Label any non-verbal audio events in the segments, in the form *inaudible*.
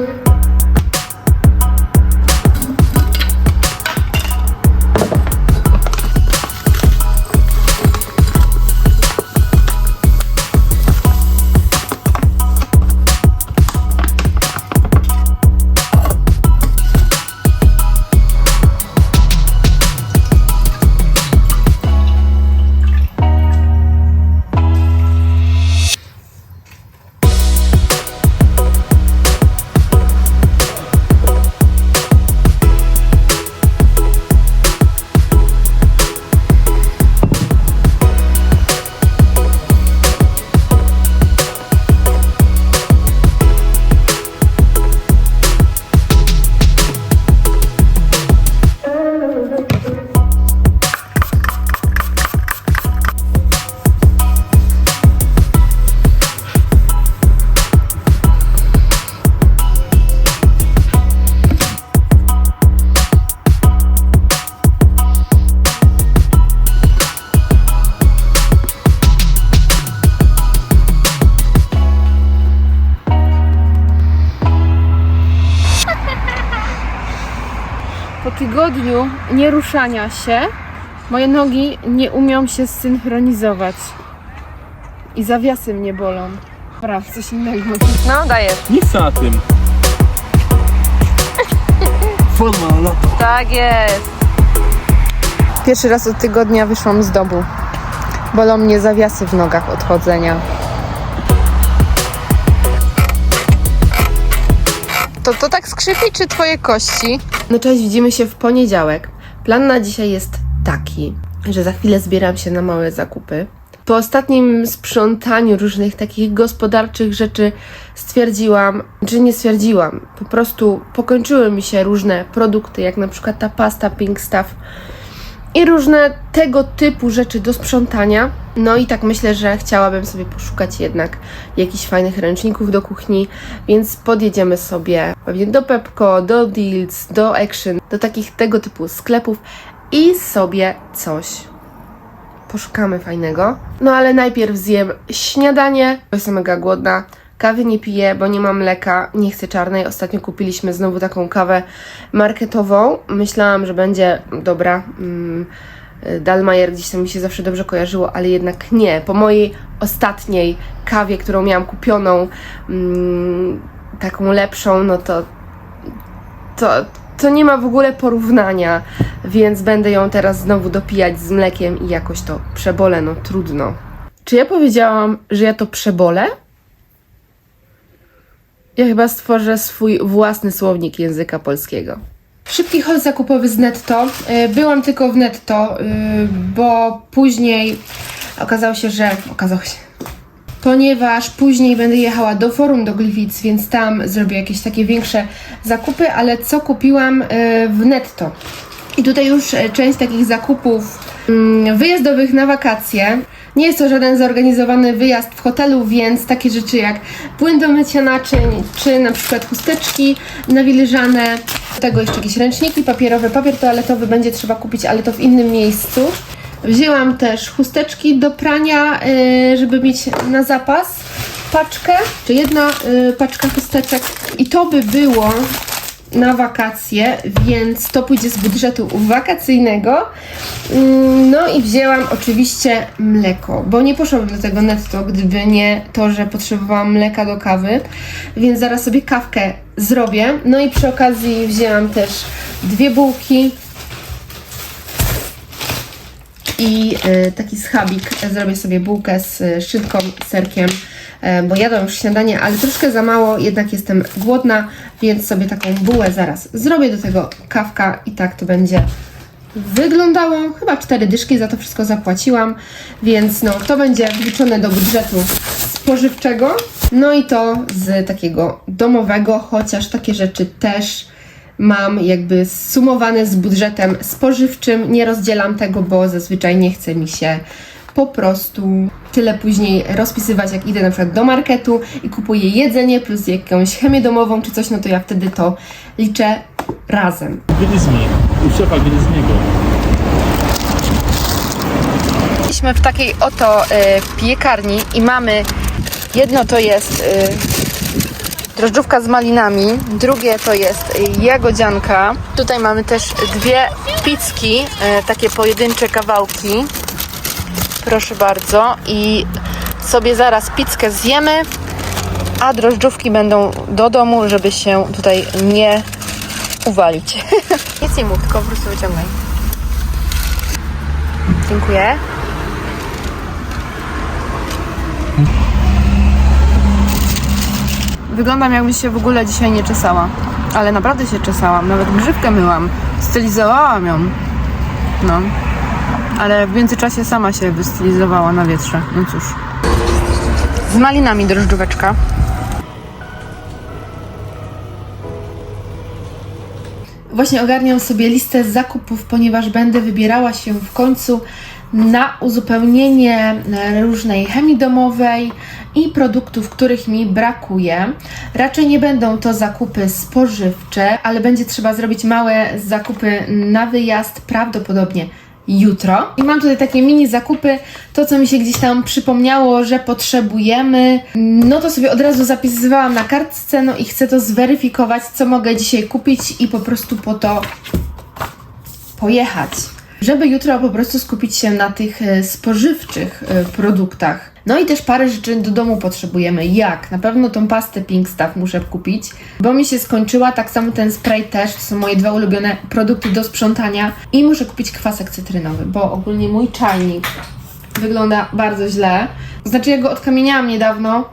Po tygodniu nieruszania się, moje nogi nie umią się zsynchronizować. I zawiasy mnie bolą. Dobra, coś innego. No, dajesz. Nic na tym. Forma lata. Tak jest. Pierwszy raz od tygodnia wyszłam z domu. Bolą mnie zawiasy w nogach od chodzenia. To to tak skrzypi, czy twoje kości? No cześć, widzimy się w poniedziałek. Plan na dzisiaj jest taki, że za chwilę zbieram się na małe zakupy. Po ostatnim sprzątaniu różnych takich gospodarczych rzeczy stwierdziłam, czy nie stwierdziłam, po prostu pokończyły mi się różne produkty, jak na przykład ta pasta Pink Stuff, i różne tego typu rzeczy do sprzątania. No i tak myślę, że chciałabym sobie poszukać jednak jakichś fajnych ręczników do kuchni, więc podjedziemy sobie pewnie do Pepco, do Deals, do Action, do takich tego typu sklepów i sobie coś poszukamy fajnego. No ale najpierw zjem śniadanie, bo jestem mega głodna. Kawy nie piję, bo nie mam mleka, nie chcę czarnej. Ostatnio kupiliśmy znowu taką kawę marketową. Myślałam, że będzie dobra. Mm, Dalmajer gdzieś tam mi się zawsze dobrze kojarzyło, ale jednak nie. Po mojej ostatniej kawie, którą miałam kupioną, mm, taką lepszą, no to to, to nie ma w ogóle porównania, więc będę ją teraz znowu dopijać z mlekiem i jakoś to przebolę, no trudno. Czy ja powiedziałam, że ja to przebolę? Ja chyba stworzę swój własny słownik języka polskiego. Szybki hol zakupowy z netto. Y, Byłam tylko w netto, y, bo później okazało się, że. Okazało się. Ponieważ później będę jechała do forum do Gliwic, więc tam zrobię jakieś takie większe zakupy, ale co kupiłam y, w netto. I tutaj już e, część takich zakupów mm, wyjazdowych na wakacje. Nie jest to żaden zorganizowany wyjazd w hotelu, więc takie rzeczy jak płyn do mycia naczyń, czy na przykład chusteczki nawilżane, do tego jeszcze jakieś ręczniki papierowe, papier toaletowy będzie trzeba kupić, ale to w innym miejscu. Wzięłam też chusteczki do prania, y, żeby mieć na zapas paczkę, czy jedna y, paczka chusteczek. I to by było na wakacje, więc to pójdzie z budżetu wakacyjnego. Mm, No i wzięłam oczywiście mleko, bo nie poszłabym do tego netto, gdyby nie to, że potrzebowałam mleka do kawy, więc zaraz sobie kawkę zrobię. No i przy okazji wzięłam też dwie bułki i e, taki schabik. Zrobię sobie bułkę z szynką, serkiem, bo jadłam już śniadanie, ale troszkę za mało, jednak jestem głodna, więc sobie taką bułę zaraz zrobię. Do tego kawka i tak to będzie wyglądało. Chyba cztery dyszki za to wszystko zapłaciłam, więc no to będzie wliczone do budżetu spożywczego. No i to z takiego domowego, chociaż takie rzeczy też mam jakby sumowane z budżetem spożywczym. Nie rozdzielam tego, bo zazwyczaj nie chce mi się po prostu tyle później rozpisywać, jak idę na przykład do marketu i kupuję jedzenie plus jakąś chemię domową czy coś, no to ja wtedy to liczę razem. Gdy z mnie. U szefa, gdy z niego. Jesteśmy w takiej oto y, piekarni i mamy jedno to jest drożdżówka z malinami, drugie to jest jagodzianka. Tutaj mamy też dwie pizzki, e, takie pojedyncze kawałki. Proszę bardzo. I sobie zaraz pizzkę zjemy, a drożdżówki będą do domu, żeby się tutaj nie uwalić. *laughs* Nic nie mów, tylko po prostu wyciągaj. Dziękuję. Wyglądam jakby się w ogóle dzisiaj nie czesała. Ale naprawdę się czesałam. Nawet grzywkę myłam. Stylizowałam ją. No. Ale w międzyczasie sama się wystylizowała na wietrze. No cóż. Z malinami drożdżóweczka. Właśnie ogarniam sobie listę zakupów, ponieważ będę wybierała się w końcu na uzupełnienie e, różnej chemii domowej i produktów, których mi brakuje. Raczej nie będą to zakupy spożywcze, ale będzie trzeba zrobić małe zakupy na wyjazd, prawdopodobnie jutro. I mam tutaj takie mini zakupy, to co mi się gdzieś tam przypomniało, że potrzebujemy, no to sobie od razu zapisywałam na kartce, no i chcę to zweryfikować, co mogę dzisiaj kupić i po prostu po to pojechać. Żeby jutro po prostu skupić się na tych e, spożywczych e, produktach. No i też parę rzeczy do domu potrzebujemy. Jak? Na pewno tą pastę Pink muszę kupić, bo mi się skończyła. Tak samo ten spray też. To są moje dwa ulubione produkty do sprzątania. I muszę kupić kwasek cytrynowy, bo ogólnie mój czajnik wygląda bardzo źle. Znaczy, ja go odkamieniałam niedawno,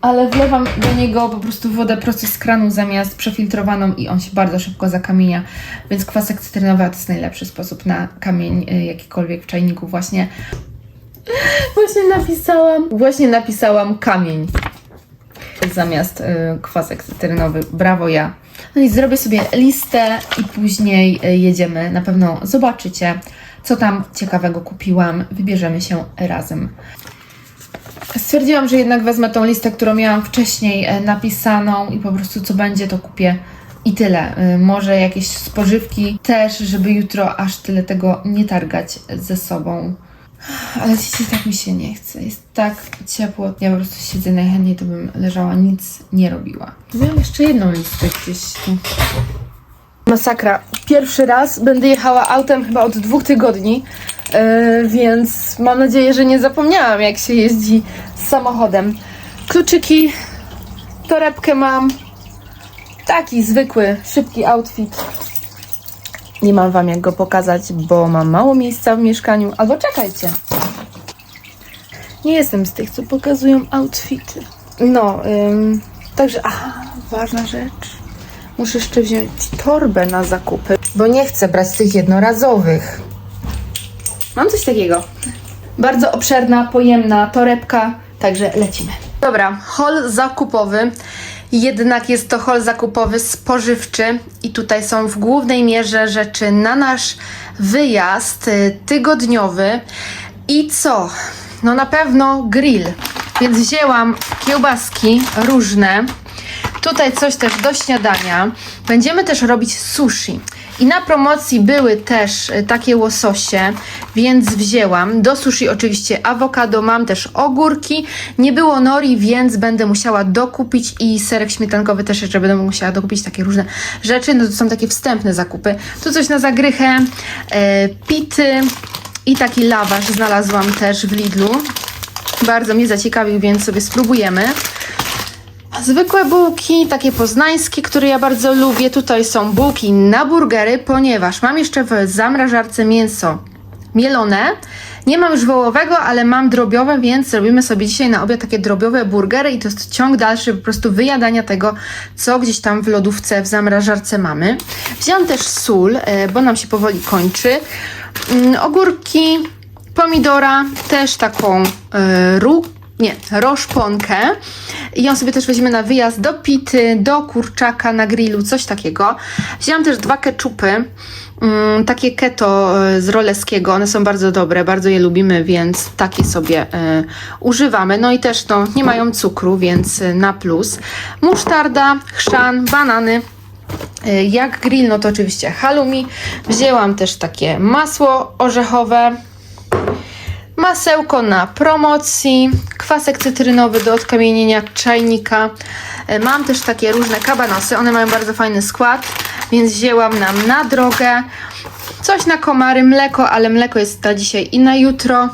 ale wlewam do niego po prostu wodę prosto z kranu zamiast przefiltrowaną i on się bardzo szybko zakamienia, więc kwasek cytrynowy to jest najlepszy sposób na kamień y, jakikolwiek w czajniku właśnie. Właśnie napisałam, właśnie napisałam kamień zamiast y, kwasek cytrynowy. Brawo ja. No i zrobię sobie listę i później y, jedziemy. Na pewno zobaczycie, co tam ciekawego kupiłam. Wybierzemy się razem. Stwierdziłam, że jednak wezmę tą listę, którą miałam wcześniej e, napisaną i po prostu co będzie, to kupię i tyle. E, Może jakieś spożywki też, żeby jutro aż tyle tego nie targać ze sobą. Ale dzisiaj tak mi się nie chce. Jest tak ciepło. Ja po prostu siedzę najchętniej, to bym leżała, nic nie robiła. Miałam jeszcze jedną listę gdzieś. Masakra. Pierwszy raz będę jechała autem chyba od dwóch tygodni, yy, więc mam nadzieję, że nie zapomniałam, jak się jeździ z samochodem. Kluczyki, torebkę mam. Taki zwykły, szybki outfit. Nie mam wam jak go pokazać, bo mam mało miejsca w mieszkaniu. Albo czekajcie. Nie jestem z tych, co pokazują outfity. No, ym, także, aha, ważna rzecz. Muszę jeszcze wziąć torbę na zakupy, bo nie chcę brać tych jednorazowych. Mam coś takiego. Bardzo obszerna, pojemna torebka, także lecimy. Dobra, hol zakupowy. Jednak jest to hol zakupowy spożywczy i tutaj są w głównej mierze rzeczy na nasz wyjazd y, tygodniowy. I co? No na pewno grill. Więc wzięłam kiełbaski różne. Tutaj coś też do śniadania. Będziemy też robić sushi. I na promocji były też y, takie łososie, więc wzięłam. Do sushi oczywiście awokado, mam też ogórki. Nie było nori, więc będę musiała dokupić i serek śmietankowy też jeszcze będę musiała dokupić takie różne rzeczy. No to są takie wstępne zakupy. Tu coś na zagrychę, e, pity i taki lawasz znalazłam też w Lidlu. Bardzo mnie zaciekawił, więc sobie spróbujemy. Zwykłe bułki, takie poznańskie, które ja bardzo lubię. Tutaj są bułki na burgery, ponieważ mam jeszcze w zamrażarce mięso mielone. Nie mam już wołowego, ale mam drobiowe, więc zrobimy sobie dzisiaj na obiad takie drobiowe burgery i to jest ciąg dalszy po prostu wyjadania tego, co gdzieś tam w lodówce, w zamrażarce mamy. Wziąłam też sól, e, bo nam się powoli kończy. Mm, Ogórki, pomidora, też taką róg nie, roszponkę. I ją sobie też weźmiemy na wyjazd do pity, do kurczaka na grillu, coś takiego. Wzięłam też dwa keczupy, mm, takie keto e, z roleskiego. One są bardzo dobre, bardzo je lubimy, więc takie sobie e, używamy. No i też no, nie mają cukru, więc e, na plus. Musztarda, chrzan, banany. Jak grill, no to oczywiście halloumi. Wzięłam też takie masło orzechowe, masełko na promocji, kwasek cytrynowy do odkamienienia czajnika. E, Mam też takie różne kabanosy, one mają bardzo fajny skład, więc wzięłam nam na drogę. Coś na komary, mleko, ale mleko jest na dzisiaj i na jutro.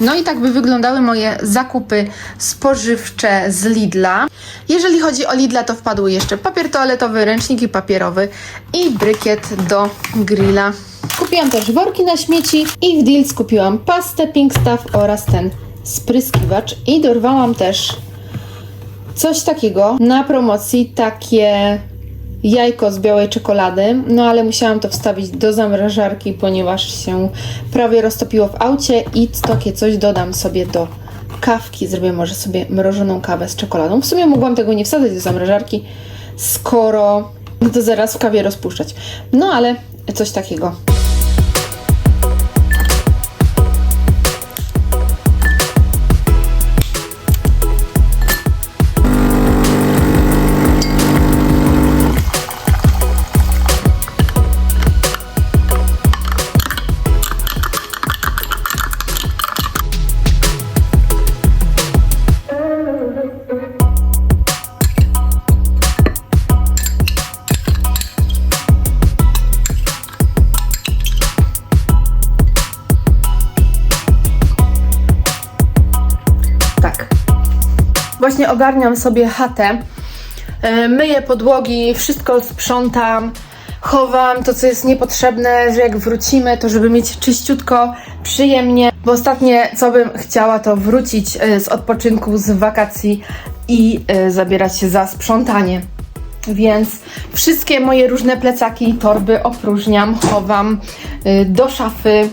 No i tak by wyglądały moje zakupy spożywcze z Lidla. Jeżeli chodzi o Lidla, to wpadły jeszcze papier toaletowy, ręczniki papierowy i brykiet do grilla. Kupiłam też worki na śmieci i w Deals kupiłam pastę Pink Stuff oraz ten spryskiwacz i dorwałam też coś takiego na promocji, takie jajko z białej czekolady, no ale musiałam to wstawić do zamrażarki, ponieważ się prawie roztopiło w aucie i takie coś dodam sobie do kawki, zrobię może sobie mrożoną kawę z czekoladą. W sumie mogłam tego nie wsadzać do zamrażarki, skoro to zaraz w kawie rozpuszczać. No ale coś takiego. Właśnie ogarniam sobie chatę. E, Myję podłogi, wszystko sprzątam, chowam to, co jest niepotrzebne, że jak wrócimy, to żeby mieć czyściutko, przyjemnie. Bo ostatnie, co bym chciała, to wrócić e, z odpoczynku, z wakacji i e, zabierać się za sprzątanie. Więc wszystkie moje różne plecaki torby opróżniam, chowam do szafy.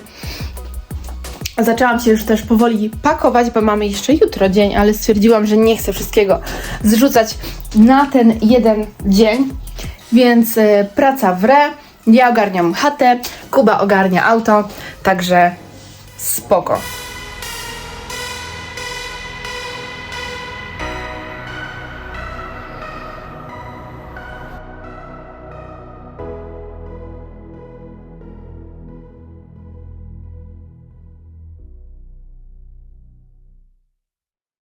Zaczęłam się już też powoli pakować, bo mamy jeszcze jutro dzień, ale stwierdziłam, że nie chcę wszystkiego zrzucać na ten jeden dzień, więc y, praca w re. Ja ogarniam chatę, Kuba ogarnia auto, także spoko.